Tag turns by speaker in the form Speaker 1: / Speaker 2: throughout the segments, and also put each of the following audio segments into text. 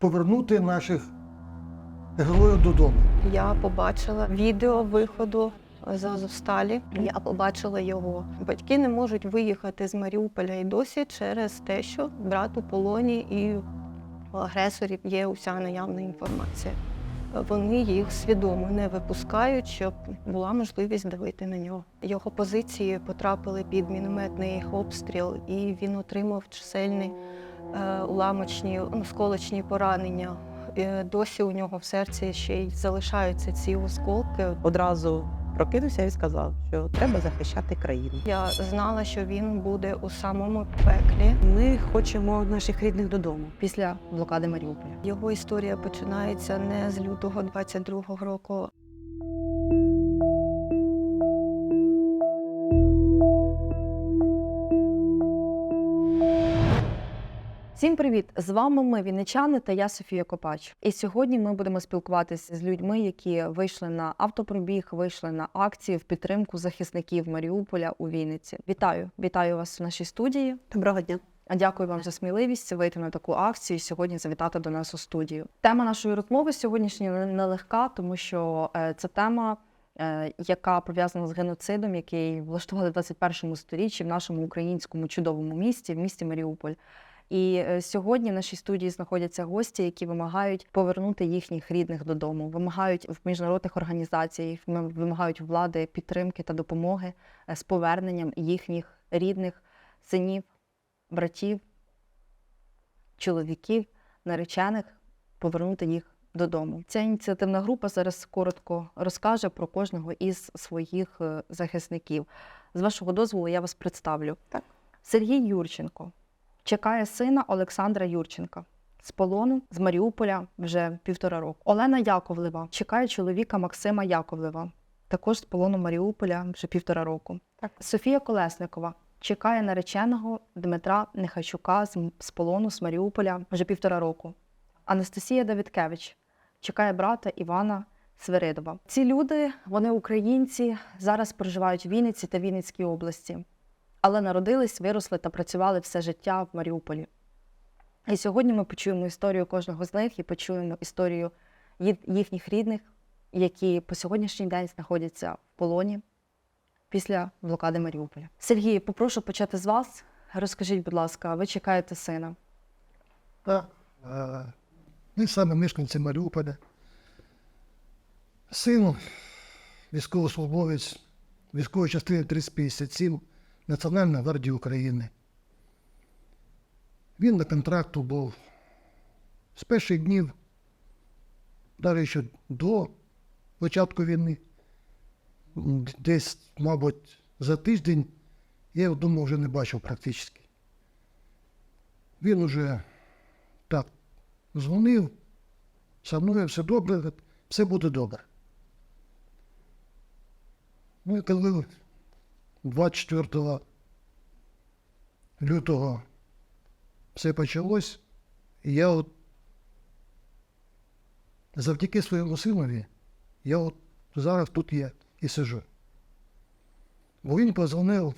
Speaker 1: повернути наших героїв додому.
Speaker 2: Я побачила відео виходу з Азовсталі. Я побачила його. Батьки не можуть виїхати з Маріуполя і досі через те, що брат у полоні і у агресорів є уся наявна інформація. Вони їх свідомо не випускають, щоб була можливість давити на нього. Його позиції потрапили під мінометний обстріл, і він отримав чисельні е, уламочні ну, сколочні поранення. Е, Досі у нього в серці ще й залишаються ці осколки.
Speaker 3: одразу прокинувся і сказав, що треба захищати країну.
Speaker 2: Я знала, що він буде у самому пеклі.
Speaker 4: Ми хочемо наших рідних додому після блокади Маріуполя.
Speaker 2: Його історія починається не з лютого 22-го року.
Speaker 4: Всім привіт! З вами ми, вінничани та я Софія Копач. І сьогодні ми будемо спілкуватися з людьми, які вийшли на автопробіг, вийшли на акції в підтримку захисників Маріуполя у Вінниці. Вітаю! Вітаю вас в нашій студії.
Speaker 5: Доброго дня.
Speaker 4: А Дякую вам за сміливість вийти на таку акцію і сьогодні завітати до нас у студію. Тема нашої розмови сьогоднішньої нелегка, тому що е, це тема, е, яка пов'язана з геноцидом, який влаштували в 21 сторіччі в нашому українському чудовому місті, в місті Маріуполь. І е, сьогодні в нашій студії знаходяться гості, які вимагають повернути їхніх рідних додому, вимагають в міжнародних організаціях, вим- вимагають влади підтримки та допомоги е, з поверненням їхніх рідних синів, братів, чоловіків, наречених, повернути їх додому. Ця ініціативна група зараз коротко розкаже про кожного із своїх е, захисників. З вашого дозволу я вас представлю.
Speaker 5: Так.
Speaker 4: Сергій Юрченко чекає сина Олександра Юрченка. З полону з Маріуполя вже півтора року. Олена Яковлева чекає чоловіка Максима Яковлева, також з полону Маріуполя вже півтора року.
Speaker 5: Так.
Speaker 4: Софія Колесникова чекає нареченого Дмитра Нехайчука з, з полону з Маріуполя вже півтора року. Анастасія Давідкевич чекає брата Івана Свиридова. Ці люди, вони українці, зараз проживають в Вінниці та Вінницькій області, але народились, виросли та працювали все життя в Маріуполі. І сьогодні ми почуємо історію кожного з них і почуємо історію їхніх рідних, які по сьогоднішній день знаходяться в полоні після блокади Маріуполя. Сергій, попрошу почати з вас. Розкажіть, будь ласка, ви чекаєте сина?
Speaker 1: Так. Ми саме мешканці Маріуполя. Син військовослужбовець військової частини 357 Національної гвардії України. Він на контракту був з перших днів, навіть ще до початку війни. Десь, мабуть, за тиждень я його вдома вже не бачив практично. Він уже так дзвонив, со мною все добре, все буде добре. Ну і коли 24 лютого все почалось, і я от завдяки своєму синові, я от зараз тут є і сижу. Бо він позвонив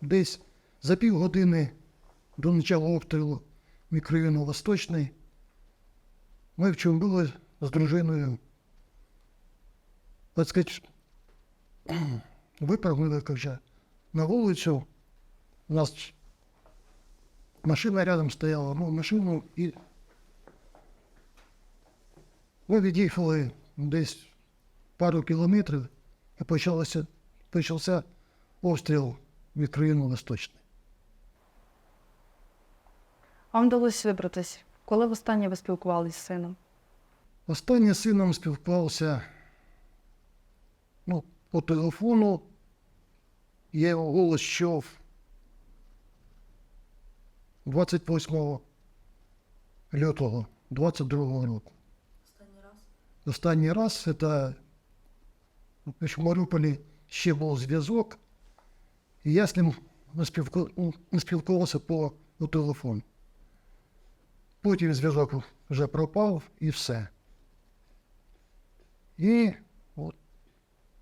Speaker 1: десь за півгодини до начала обстрілу мікрорайону Восточний. Ми в чому були з дружиною. Сказати, випрыгнули вже на вулицю. У нас машина рядом стояла, ну, машину і ми від'їхали десь пару кілометрів і почалося, почався обстріл мікрорайону Восточний.
Speaker 4: Вам вдалося вибратись. Коли востаннє ви спілкувалися з сином?
Speaker 1: Останнє з сином спілкувався ну, по телефону. Я його голос чув 28 лютого 22 року. Останній раз? Останній раз це в Маріуполі ще був зв'язок, і я з ним ну, спілкувався по, телефону. Потім зв'язок вже пропав і все. І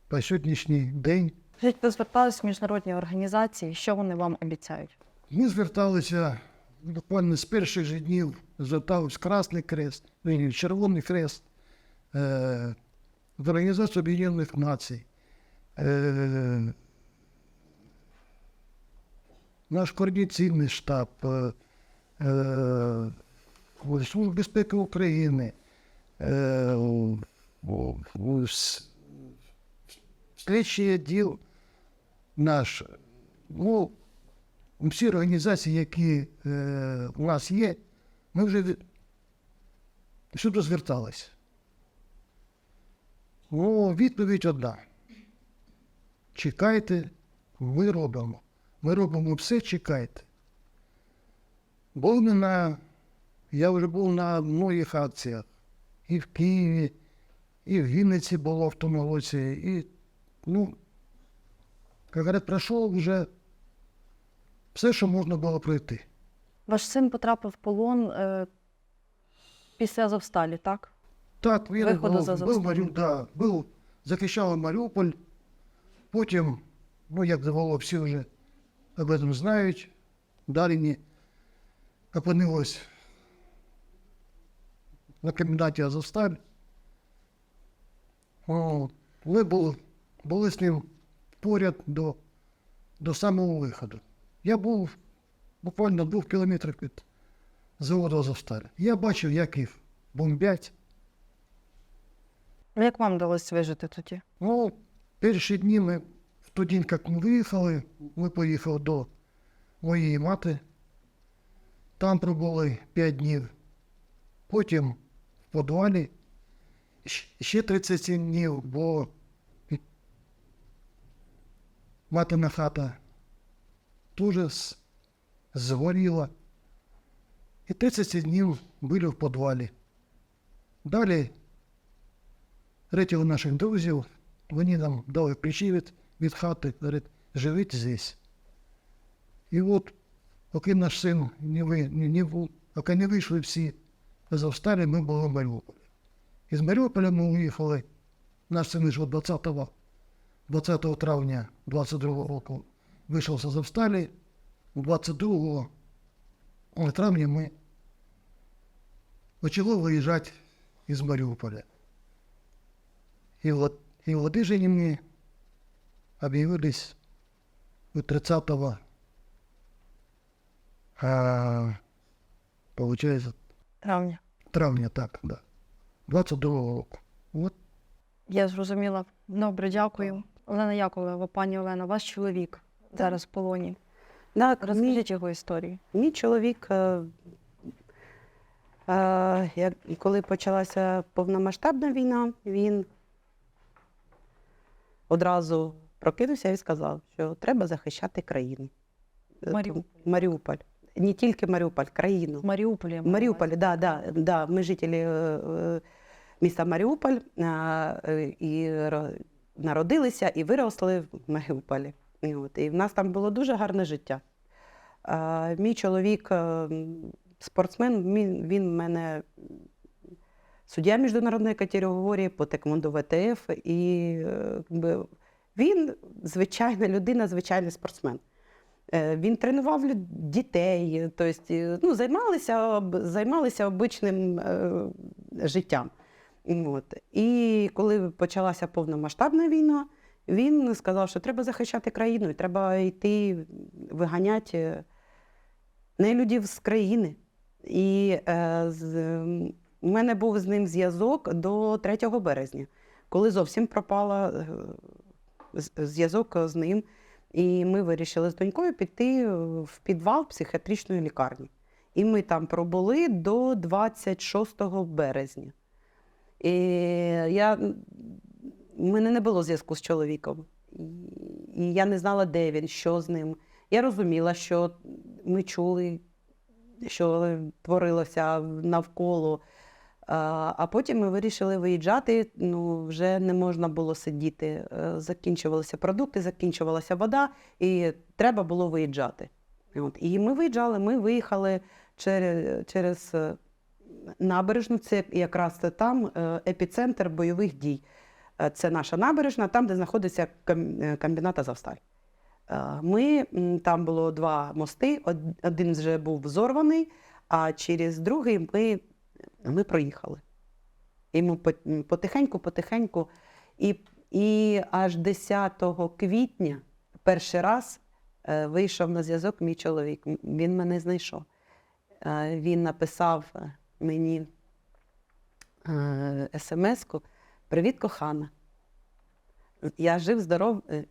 Speaker 1: по сьогоднішній день
Speaker 4: Скажіть, ви звертались в міжнародні організації, що вони вам обіцяють?
Speaker 1: ми зверталися буквально з перших же днів звертався Красний Крест, ні, Червоний Хрест, е, в Організацію Об'єднаних Націй. Е, наш координаційний штаб, е, е, Служба безпеки України, е, слідчий відділ наш. Ну, всі організації, які е, у нас є, ми вже від- сюди зверталися. Ну, відповідь одна. Чекайте, ми робимо. Ми робимо все, чекайте. Був ми на, я вже був на многих акціях. І в Києві, і в Вінниці було в тому році. І, ну, як говорять, пройшов вже все, що можна було пройти.
Speaker 4: Ваш син потрапив в полон е, після Азовсталі, так?
Speaker 1: Так, він
Speaker 4: Виходу
Speaker 1: був,
Speaker 4: з
Speaker 1: був. Маріуп, да, був, захищав Маріуполь. Потім, ну як завело, всі вже об этом знають. Даріні опинилось на коменданті Азовсталь. О, Ми були, були з ним поряд до, до самого виходу. Я був буквально двох кілометрах від заводу Азовсталь. Я бачив, як їх бомбять.
Speaker 4: Як вам вдалося вижити тоді?
Speaker 1: Ну, перші дні ми, в той день, як ми виїхали, ми поїхали до моєї мати. Там пробули 5 днів. Потім в підвалі щ- ще 37 днів, бо матина хата теж згоріла. І 37 днів були в підвалі. Далі рятили наших друзів, вони нам дали ключі від, від хати, говорять, живіть здесь. І от, поки наш син не, ви, не, не, поки не вийшли всі з ми були в Маріуполі. Із Маріуполя ми виїхали, наш син вийшов 20, 20 травня 22 року, вийшов з Австралії, 22 травня ми почали виїжджати із Маріуполя. И вот и в Ладыжине мне объявились у 30 а, получается,
Speaker 4: Травня.
Speaker 1: травня, так, да. 22 року. От
Speaker 4: Я зрозуміла. Добре, дякую. Олена Яковлева, пані Олена, ваш чоловік зараз в полоні.
Speaker 3: Так, мій,
Speaker 4: Розкажіть його історію.
Speaker 3: мій чоловік, е, е, як, коли почалася повномасштабна війна, він одразу прокинувся і сказав, що треба захищати країну. Е,
Speaker 4: Маріуполь.
Speaker 3: Маріуполь. Не тільки Маріуполь, країну.
Speaker 4: В Маріуполі. я
Speaker 3: В
Speaker 4: маю на
Speaker 3: Маріуполі,
Speaker 4: увазі.
Speaker 3: да, да, да. Ми жителі е, е, міста Маріуполь а, е, і ро- народилися і виросли в Маріуполі. І, от, і в нас там було дуже гарне життя. А, мій чоловік, е, спортсмен, він, він мене суддя міжнародної категорії по теквондо ВТФ, і е, він звичайна людина, звичайний спортсмен. Е, Він тренував дітей, тобто, ну, займалися, займалися обичним життям. От. І коли почалася повномасштабна війна, він сказав, що треба захищати країну, і треба йти виганяти нелюдів з країни. І е, з, у мене був з ним зв'язок до 3 березня, коли зовсім пропала е, зв'язок з ним. І ми вирішили з донькою піти в підвал психіатричної лікарні. І ми там пробули до 26 березня. І я, у мене не було зв'язку з чоловіком. І, я не знала, де він, що з ним. Я розуміла, що ми чули, що творилося навколо. А, потім ми вирішили виїжджати. Ну, вже не можна було сидіти. Е, Закінчувалися продукти, закінчувалася вода, і треба було виїжджати. От. І ми виїжджали, ми виїхали через, через набережну. Це якраз там е, епіцентр бойових дій. Е, Це наша набережна, там, де знаходиться е, комбінат Азовсталь. Ми там було два мости. Один вже був взорваний, а через другий ми, ми проїхали. І ми потихеньку, потихеньку. І, і аж 10 квітня перший раз вийшов на зв'язок мій чоловік. Він мене знайшов. Він написав мені е, смс-ку Привіт, кохана. Я жив, здоров, е,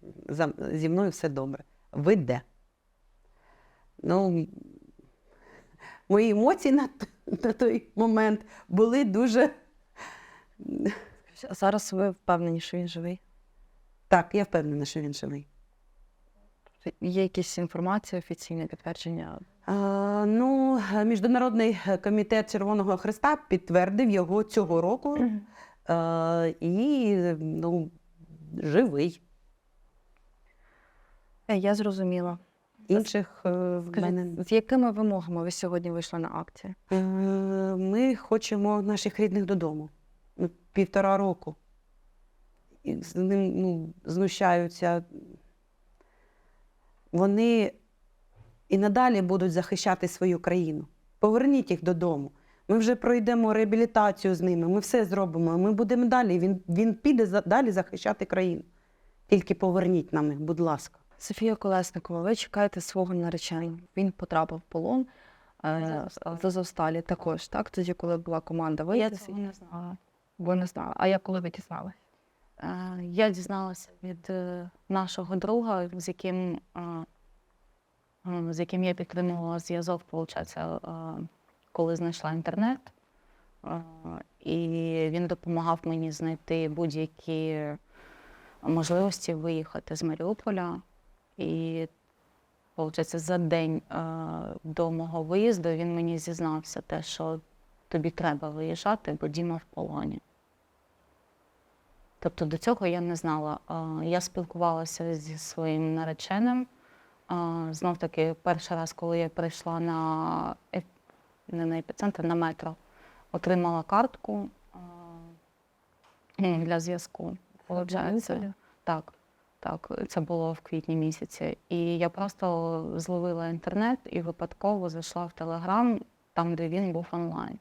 Speaker 3: зі мною все добре. Ви де? Ну, мої емоції на, на той момент були дуже.
Speaker 4: А зараз ви впевнені, що він живий?
Speaker 3: Так, я впевнена, що він живий.
Speaker 4: Є якісь інформація, офіційне підтвердження?
Speaker 3: А, ну, Міжнародний комітет Червоного Христа підтвердив його цього року а, і ну, живий.
Speaker 4: Е, Я зрозуміла.
Speaker 3: Інших е, в мене.
Speaker 4: з якими вимогами ви сьогодні вийшли на акцію?
Speaker 3: Е, Ми хочемо наших рідних додому. Ну, Півтора року. І з ним ну, знущаються. Вони і надалі будуть захищати свою країну. Поверніть їх додому. Ми вже пройдемо реабілітацію з ними, ми все зробимо. Ми будемо далі. Він, він піде за- далі захищати країну. Тільки поверніть нам їх, будь ласка.
Speaker 4: Софія Колесникова, ви чекаєте свого нареченого. Він потрапив в полон е,
Speaker 5: Азовсталі.
Speaker 4: з Азовсталі також, так? Тоді, коли була команда
Speaker 5: Я
Speaker 4: вийти.
Speaker 5: цього не знала.
Speaker 4: Ви не знали. А я коли ви дізналися?
Speaker 5: Е, Я дізналася від е, нашого друга, з яким, е, е, з яким я підтримувала зв'язок, виходить, коли знайшла інтернет. Е, І він допомагав мені знайти будь-які можливості виїхати з Маріуполя. І, виходить, за день е, до мого виїзду він мені зізнався те, що тобі треба виїжджати, бо Діма в полоні. Тобто до цього я не знала. Я спілкувалася зі своїм нареченим. Знов таки, перший раз, коли я прийшла на не на епіцентр, на метро, отримала картку для зв'язку. Получається. Так, так, це було в квітні місяці. І я просто зловила інтернет і випадково зайшла в Телеграм, там, де він був онлайн.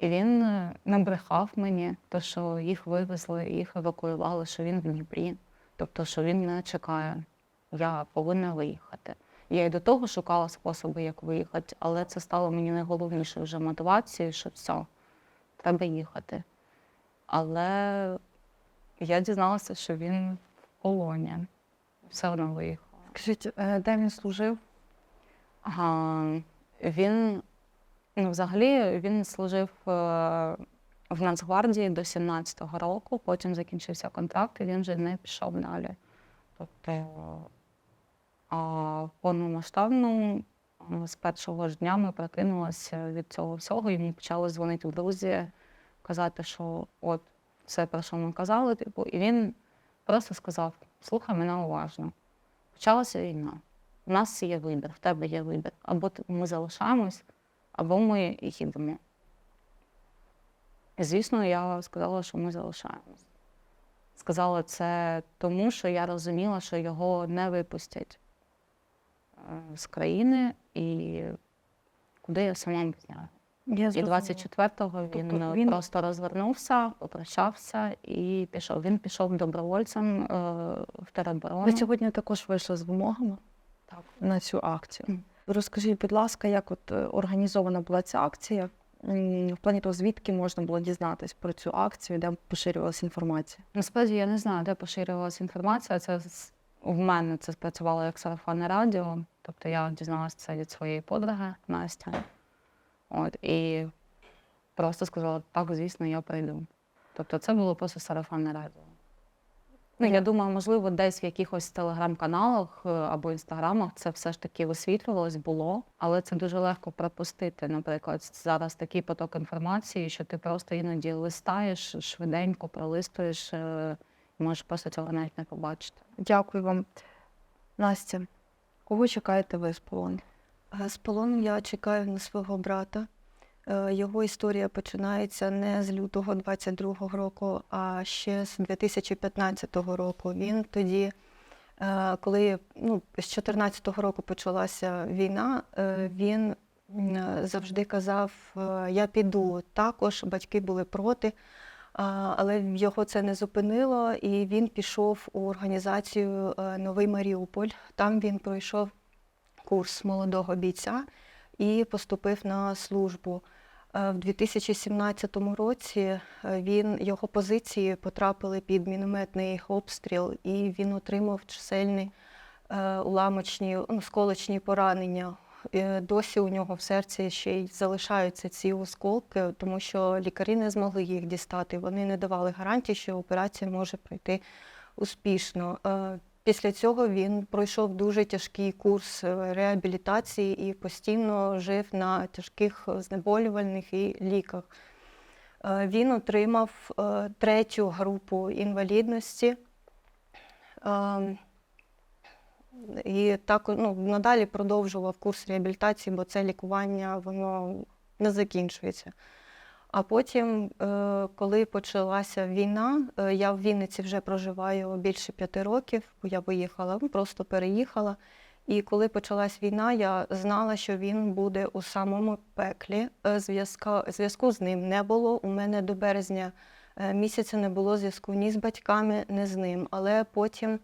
Speaker 5: А, І він е, не брехав мені, то, що їх вивезли, їх евакуювали, що він в Дніпрі, тобто, що він не чекає. Я повинна виїхати. Я і до того шукала способи, як виїхати, але це стало мені найголовнішою вже мотивацією, що все, треба їхати. Але я дізналася, що він в полоні. Все одно виїхала.
Speaker 4: Скажіть, е, де він служив?
Speaker 5: Ага, він ну, взагалі він служив е, в Нацгвардії до 17-го року, потім закінчився контракт, і він вже не пішов далі. Тобто, а повномасштабну е, з першого ж дня ми прокинулися від цього всього, і мені почали дзвонити в друзі, казати, що от все, про що ми казали, типу, і він просто сказав: слухай мене уважно. Почалася війна. У нас є вибір, в тебе є вибір. Або ми залишаємось, або ми їдемо. І, звісно, я сказала, що ми залишаємось. Сказала це тому, що я розуміла, що його не випустять е, з країни, і куди я сама не знаю.
Speaker 4: Я
Speaker 5: І
Speaker 4: зрозуміла.
Speaker 5: 24-го він,
Speaker 4: Тобто він-
Speaker 5: просто розвернувся, попрощався і пішов. Він пішов добровольцем е, в тероборону.
Speaker 4: Ви сьогодні також вийшли з вимогами
Speaker 5: Так.
Speaker 4: на цю акцію. Розкажіть, будь ласка, як от е, організована була ця акція? В плані того, звідки можна було дізнатись про цю акцію, де поширювалася інформація?
Speaker 5: Насправді я не знаю, де поширювалася інформація. Це в мене це спрацювало як сарафанне радіо. Тобто я дізналася це від своєї подруги Настя. От, і просто сказала, так, звісно, я прийду. Тобто це було просто сарафанне радіо. Ну, я думаю, можливо, десь в якихось телеграм-каналах е, або інстаграмах це все ж таки висвітлювалось, було, але це дуже легко пропустити. Наприклад, зараз такий поток інформації, що ти просто іноді листаєш швиденько, пролистуєш, е, і можеш просто цього навіть не побачити.
Speaker 4: Дякую вам. Настя, кого чекаєте ви з полону?
Speaker 2: Е, З полону я чекаю на свого брата. Е, Його історія починається не з лютого 22-го року, а ще з 2015 року. Він тоді Е, Коли ну, з 14-го року почалася війна, е, він завжди казав: Я піду. Також батьки були проти, але його це не зупинило, і він пішов у організацію Новий Маріуполь. Там він пройшов курс молодого бійця і поступив на службу. Е, В 2017 році е, він, його позиції потрапили під мінометний обстріл, і він отримав чисельні е, уламочні, ну, сколочні поранення. Досі у нього в серці ще й залишаються ці осколки, тому що лікарі не змогли їх дістати. Вони не давали гарантії, що операція може пройти успішно. Е, Після цього він пройшов дуже тяжкий курс е, реабілітації і постійно жив на тяжких знеболювальних і ліках. Е, Він отримав е, третю групу інвалідності. Е, І так ну, надалі продовжував курс реабілітації, бо це лікування воно не закінчується. А потім, е, коли почалася війна, е, я в Вінниці вже проживаю більше п'яти років, бо я виїхала, просто переїхала. І коли почалась війна, я знала, що він буде у самому пеклі. Е, Зв'язка, зв'язку з ним не було. У мене до березня місяця не було зв'язку ні з батьками, ні з ним. Але потім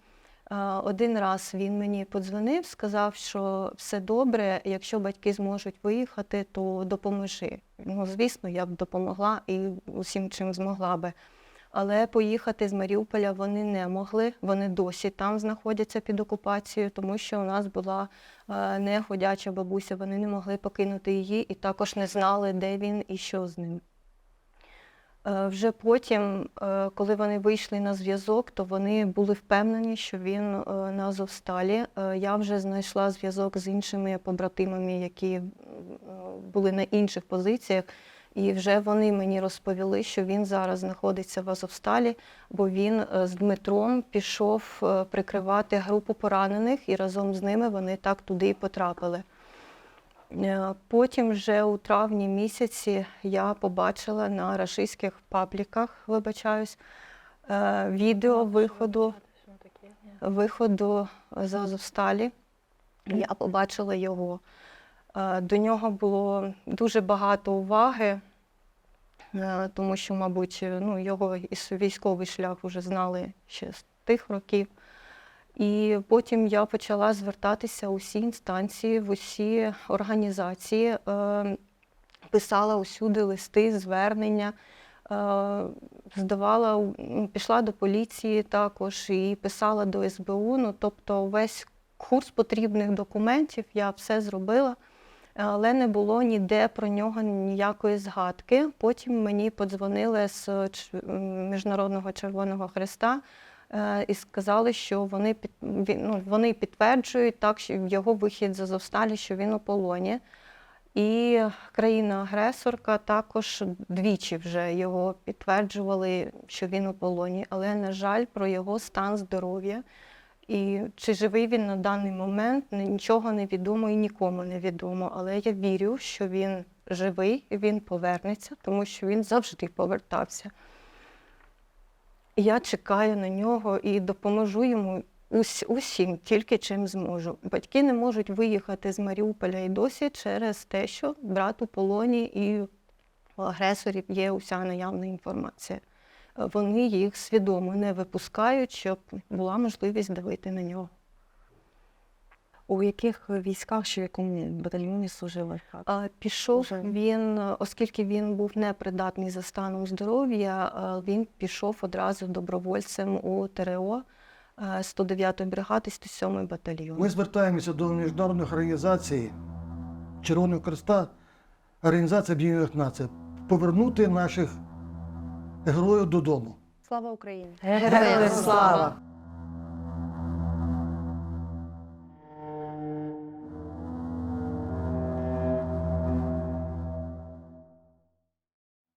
Speaker 2: один раз він мені подзвонив, сказав, що все добре, якщо батьки зможуть виїхати, то допоможи. Ну, звісно, я б допомогла і усім, чим змогла би. Але поїхати з Маріуполя вони не могли. Вони досі там знаходяться під окупацією, тому що у нас була неходяча бабуся. Вони не могли покинути її і також не знали, де він і що з ним. Е, Вже потім, е, коли вони вийшли на зв'язок, то вони були впевнені, що він е, на Азовсталі. Я вже знайшла зв'язок з іншими побратимами, які були на інших позиціях. І вже вони мені розповіли, що він зараз знаходиться в Азовсталі, бо він з Дмитром пішов прикривати групу поранених, і разом з ними вони так туди і потрапили. Е, Потім вже у травні місяці я побачила на рашистських пабліках, вибачаюсь, е, відео виходу, виходу з Азовсталі. Я побачила його. Е, До нього було дуже багато уваги, тому що, мабуть, ну, його військовий шлях вже знали ще з тих років. І потім я почала звертатися у всі інстанції, в усі організації, е, писала усюди листи, звернення, е, здавала, пішла до поліції також і писала до СБУ. Ну, тобто весь курс потрібних документів я все зробила, але не було ніде про нього ніякої згадки. Потім мені подзвонили з Міжнародного Червоного Хреста і сказали, що вони під ну, вони підтверджують так, що його вихід з Азовсталі, що він у полоні. І країна-агресорка також двічі вже його підтверджували, що він у полоні, але, на жаль, про його стан здоров'я. І чи живий він на даний момент, нічого не відомо і нікому не відомо. Але я вірю, що він живий, він повернеться, тому що він завжди повертався. Я чекаю на нього і допоможу йому ус- усім, тільки чим зможу. Батьки не можуть виїхати з Маріуполя і досі через те, що брат у полоні і у агресорів є уся наявна інформація. Вони їх свідомо не випускають, щоб була можливість давити на нього.
Speaker 6: У яких військах чи в якому батальйоні служили?
Speaker 2: Пішов
Speaker 6: Вже.
Speaker 2: він, оскільки він був непридатний за станом здоров'я, е, він пішов одразу добровольцем у ТРО е, 109-ї бригади, 107-й батальйон.
Speaker 1: Ми звертаємося до міжнародних організацій Червоного Хреста, Організації Об'єднаних Націй, повернути наших героїв додому.
Speaker 4: Слава Україні!
Speaker 3: Героям слава!